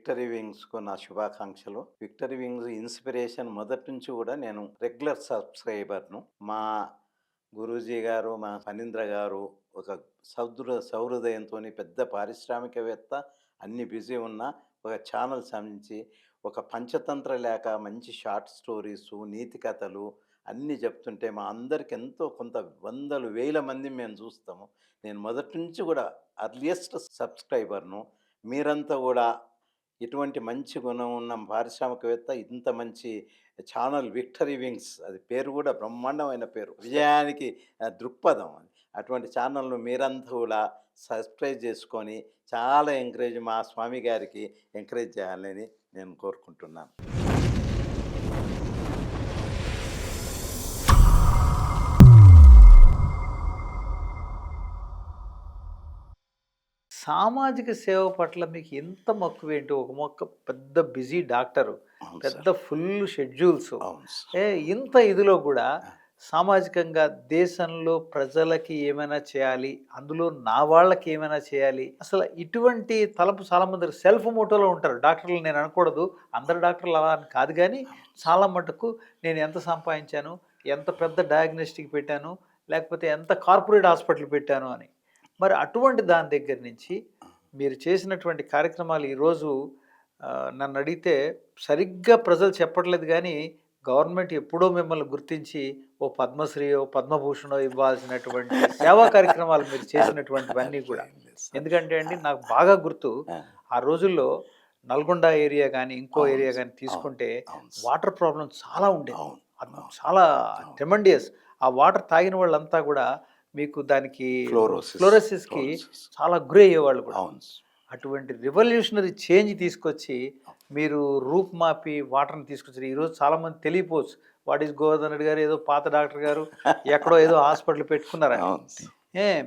Victory వింగ్స్కు నా శుభాకాంక్షలు. Victory wings inspiration మొదటి నుంచి కూడా నేను రెగ్యులర్ సబ్స్క్రైబర్ను. మా గురూజీ గారు మా ఫణీంద్ర గారు ఒక సౌదృ సౌహృదయంతో పెద్ద పారిశ్రామికవేత్త అన్ని బిజీ ఉన్న ఒక ఛానల్ సంబంధించి ఒక పంచతంత్ర లేక మంచి షార్ట్ స్టోరీస్ నీతి కథలు అన్నీ చెప్తుంటే మా అందరికి ఎంతో కొంత వందలు వేల మంది మేము చూస్తాము. నేను మొదటి నుంచి కూడా అర్లియస్ట్ సబ్స్క్రైబర్ను. మీరంతా కూడా ఇటువంటి మంచి గుణం ఉన్న పారిశ్రామికవేత్త ఇంత మంచి ఛానల్ విక్టరీ వింగ్స్ అది పేరు కూడా బ్రహ్మాండమైన పేరు. విజయానికి దృక్పథం అది. అటువంటి ఛానల్ను మీరంతా కూడా సబ్స్క్రైబ్ చేసుకొని చాలా ఎంకరేజ్ మా స్వామి గారికి ఎంకరేజ్ చేయాలని నేను కోరుకుంటున్నాను. సామాజిక సేవ పట్ల మీకు ఎంత మక్కువ ఏంటి ఒక మొక్క పెద్ద బిజీ డాక్టరు పెద్ద. Full schedules. ఏ ఇంత ఇదిలో కూడా సామాజికంగా దేశంలో ప్రజలకి ఏమైనా చేయాలి అందులో నా వాళ్ళకి ఏమైనా చేయాలి అసలు ఇటువంటి తలపు చాలా మంది సెల్ఫ్ మోటోలో ఉంటారు. డాక్టర్లు నేను అనకూడదు అందరు డాక్టర్లు అలా అని కాదు కానీ చాలా మటుకు నేను ఎంత సంపాదించాను ఎంత పెద్ద డయాగ్నోస్టిక్ పెట్టాను లేకపోతే ఎంత కార్పొరేట్ హాస్పిటల్ పెట్టాను అని. మరి అటువంటి దాని దగ్గర నుంచి మీరు చేసినటువంటి కార్యక్రమాలు ఈరోజు నన్ను అడిగితే సరిగ్గా ప్రజలు చెప్పట్లేదు కానీ గవర్నమెంట్ ఎప్పుడో మిమ్మల్ని గుర్తించి ఓ పద్మశ్రీ ఓ పద్మభూషణో ఇవ్వాల్సినటువంటి సేవా కార్యక్రమాలు మీరు చేసినటువంటివన్నీ కూడా. ఎందుకంటే అండి నాకు బాగా గుర్తు ఆ, రోజుల్లో నల్గొండ ఏరియా కానీ ఇంకో ఏరియా కానీ తీసుకుంటే. వాటర్ ప్రాబ్లం చాలా ఉండేది. చాలా. ట్రెమండియస్ ఆ వాటర్ తాగిన వాళ్ళంతా కూడా మీకు దానికి. ఫ్లోరోసిస్కి. చాలా గురి అయ్యేవాళ్ళు కూడా. అటువంటి రివల్యూషనరీ చేంజ్ తీసుకొచ్చి మీరు రూపుమాపి వాటర్ని తీసుకొచ్చారు ఈరోజు చాలా మంది తెలియపోవచ్చు వాట్ ఈస్ గోవర్ధన్ రెడ్డి గారు ఏదో పాత డాక్టర్ గారు ఎక్కడో ఏదో హాస్పిటల్ సార్. ఏ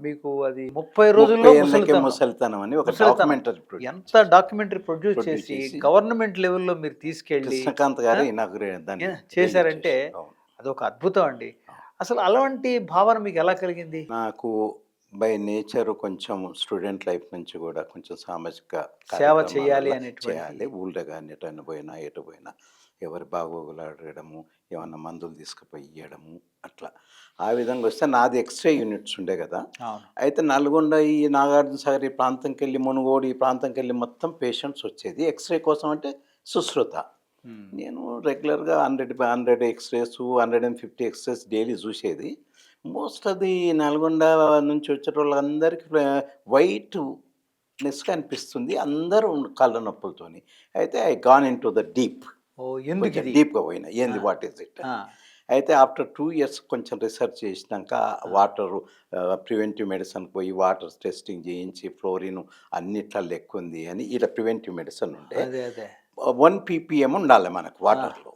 మీకు అది ముప్పై రోజుల్లో ముసలితనం. అని ఒక. డాక్యుమెంటరీ ఎంత డాక్యుమెంటరీ ప్రొడ్యూస్ చేసి గవర్నమెంట్ లెవెల్లో మీరు తీసుకెళ్ళి కృష్ణకాంత్ గారు చేశారంటే. అదొక అద్భుతం అండి అసలు అలాంటి భావన మీకు ఎలా కలిగింది? నాకు బై నేచర్ కొంచెం స్టూడెంట్ లైఫ్ నుంచి కూడా కొంచెం సామాజిక సేవ చేయాలి అనేటువంటి- చేయాలి. ఊళ్ళో కానీ ఎటైనా పోయినా ఎటు పోయినా ఎవరి బాగోగులు అడగడము ఏమన్నా మందులు తీసుకుపోయి ఇవ్వడము అట్లా. ఆ విధంగా వస్తే నాది ఎక్స్రే యూనిట్స్ ఉండే కదా. అయితే నల్గొండ ఈ నాగార్జున సాగర్ ఈ ప్రాంతంకి వెళ్ళి మునుగోడు ఈ ప్రాంతంకి వెళ్ళి మొత్తం పేషెంట్స్ వచ్చేది ఎక్స్రే కోసం అంటే సుశ్రుత. నేను రెగ్యులర్గా hundred hundred x-rays hundred and fifty x-rays daily చూసేది. మోస్ట్ అది నల్గొండ నుంచి వచ్చే వాళ్ళందరికీ వైట్ నెస్గా అనిపిస్తుంది అందరూ కళ్ళ నొప్పులతోని. అయితే I gone in to the deep ఎందుకు డీప్గా పోయినా. ఏంది. వాట్ ఈస్ ఇట్ అయితే ఆఫ్టర్ టూ ఇయర్స్ కొంచెం రీసెర్చ్ చేసినాక వాటర్ ప్రివెంటివ్ మెడిసిన్ పోయి వాటర్ టెస్టింగ్ చేయించి ఫ్లోరిన్ అన్నిట్లలో ఎక్కువ ఉంది అని ఇలా ప్రివెంటివ్ మెడిసిన్ ఉండే. వన్ పీపీఎం ఉండాలి మనకు వాటర్లో.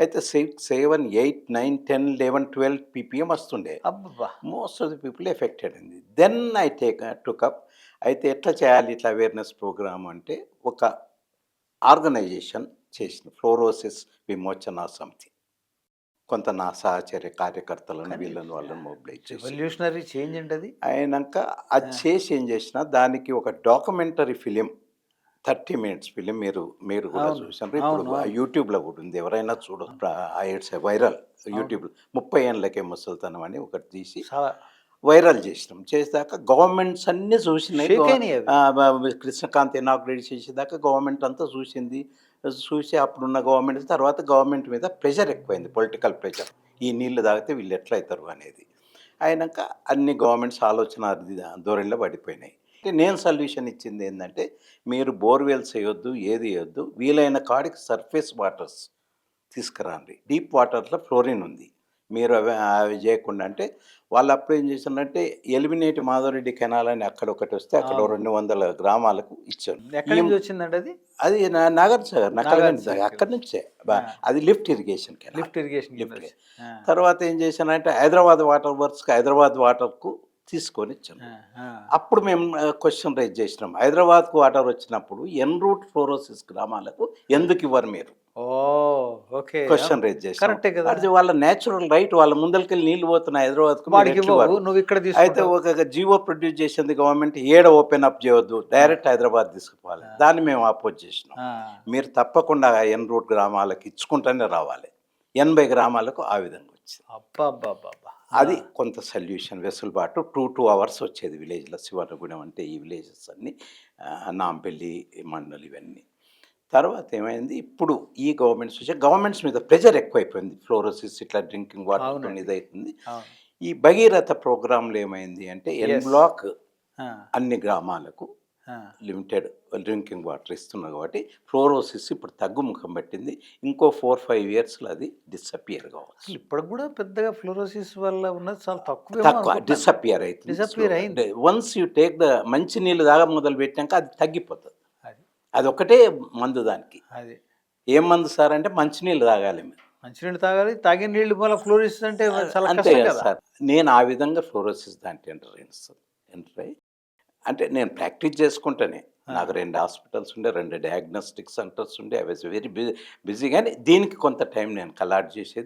అయితే six seven eight nine ten eleven twelve PPM వస్తుండే. Most of the people affected అయింది then I take took up అయితే ఎట్లా చేయాలి ఇట్లా అవేర్నెస్ ప్రోగ్రామ్ అంటే ఒక ఆర్గనైజేషన్ చేసిన ఫ్లోరోసిస్ విమోచన సమితి. కొంత నా సహచర్య కార్యకర్తలను వీళ్ళని వాళ్ళని మొబిలైజ్ చేసి రెవల్యూషనరీ చేంజ్ అండి అది. అయినాక అది చేసి ఏం చేసిన దానికి ఒక documentary film thirty minutes film మీరు మీరు కూడా చూసారు ఇప్పుడు. యూట్యూబ్లో కూడా ఉంది. ఎవరైనా చూడ ఇట్స్ వైరల్ యూట్యూబ్ ముప్పై ఏళ్ళకే ముసలితనం అని ఒకటి తీసి వైరల్ చేసినాం. చేసాక గవర్నమెంట్స్ అన్నీ చూసినాయి. కృష్ణకాంత్ ఇనాగ్రేట్ చేసేదాకా గవర్నమెంట్ అంతా చూసింది. చూసి అప్పుడున్న గవర్నమెంట్ తర్వాత గవర్నమెంట్ మీద ప్రెషర్ ఎక్కువైంది. Political pressure. ఈ నీళ్ళు తాగితే వీళ్ళు ఎట్లా అవుతారు అనేది. అయినాక అన్ని గవర్నమెంట్స్ ఆలోచన ధోరణిలో పడిపోయినాయి. నేను సొల్యూషన్ ఇచ్చింది ఏంటంటే మీరు బోర్వెల్స్ వేయొద్దు ఏది వేయొద్దు వీలైన కాడికి సర్ఫేస్ వాటర్స్ తీసుకురండి. డీప్ వాటర్లో ఫ్లోరిన్ ఉంది. మీరు అవి అవి చేయకుండా అంటే వాళ్ళు అప్పుడు ఏం చేశారంటే ఎలిమినేట్ మాధవరెడ్డి కెనాల్ అని అక్కడ ఒకటి వస్తే అక్కడ. రెండు వందల గ్రామాలకు ఇచ్చారు. వచ్చిందండి అది? అది నా- నాగార్జున సాగర్ నక్కల నాగార్జున సాగర్. అక్కడి నుంచే. అది lift irrigation lift irrigation lift తర్వాత ఏం చేశానంటే హైదరాబాద్ వాటర్ వర్క్స్కి హైదరాబాద్ వాటర్కు తీసుకొని ఆ. అప్పుడు మేము క్వశ్చన్ రైజ్ చేసినాం. హైదరాబాద్కు వాటర్ వచ్చినప్పుడు ఎన్ రూట్ ఫ్లోరోసిస్ గ్రామాలకు ఎందుకు ఇవ్వరు మీరు? క్వశ్చన్ రైజ్ చేసి కదా. వాళ్ళ నేచురల్ రైట్ వాళ్ళ ముందరికి నీళ్ళు పోతున్నాయి ఇక్కడ అయితే ఒక జియో ప్రొడ్యూస్ చేసింది గవర్నమెంట్ ఏడ ఓపెన్ అప్ చేయొద్దు డైరెక్ట్ హైదరాబాద్ తీసుకుపోవాలి. దాన్ని మేము అపోజ్ చేసినాం. మీరు తప్పకుండా ఎన్ రూట్ గ్రామాలకు ఇచ్చుకుంటూనే రావాలి. ఎనభై గ్రామాలకు ఆ విధంగా వచ్చింది. అబ్బబ్బబ్బబ్బా. అది కొంత సొల్యూషన్ వెసులుబాటు టూ టూ అవర్స్ వచ్చేది విలేజ్లో శివనగూడెం అంటే ఈ విలేజెస్ అన్నీ నాంపల్లి మండలి ఇవన్నీ తర్వాత ఏమైంది ఇప్పుడు ఈ గవర్నమెంట్స్ వచ్చే గవర్నమెంట్స్ మీద ప్రెజర్ ఎక్కువైపోయింది ఫ్లోరోసిస్ ఇట్లా డ్రింకింగ్ వాటర్. ఇదైతుంది. ఈ భగీరథ ప్రోగ్రాంలో ఏమైంది అంటే ఎన్. బ్లాక్ అన్ని గ్రామాలకు. లిమిటెడ్ డ్రింకింగ్ వాటర్ ఇస్తున్నారు కాబట్టి ఫ్లోరోసిస్ ఇప్పుడు తగ్గుముఖం పట్టింది. ఇంకో ఫోర్ ఫైవ్ ఇయర్స్లో అది డిసపియర్ కావచ్చు. అసలు ఇప్పుడు కూడా పెద్దగా ఫ్లోరోసిస్ వల్ల ఉన్నది చాలా తక్కువ తక్కువ డిసపియర్ అవుతుంది Disappear అయింది. వన్స్ యూ టేక్ ద మంచి నీళ్ళు దాకా మొదలు పెట్టాక అది తగ్గిపోతుంది. అది. అది ఒకటే మందు దానికి. అది. ఏం మందు సార్ అంటే మంచినీళ్ళు తాగాలి మీరు. మంచినీళ్ళు తాగాలి తాగిన నీళ్ళు మళ్ళీ ఫ్లోరిసిస్ అంటే చాలా అంతే సార్. నేను ఆ విధంగా ఫ్లోరోసిస్ దాంట్లో ఎంటర్ ఎంటర్ అయ్యి అంటే నేను ప్రాక్టీస్ చేసుకుంటానే. నాకు రెండు హాస్పిటల్స్ ఉండే రెండు డయాగ్నోస్టిక్ సెంటర్స్ ఉండే. I was very busy busy. కానీ దీనికి కొంత టైం నేను కలాట్ చేసేది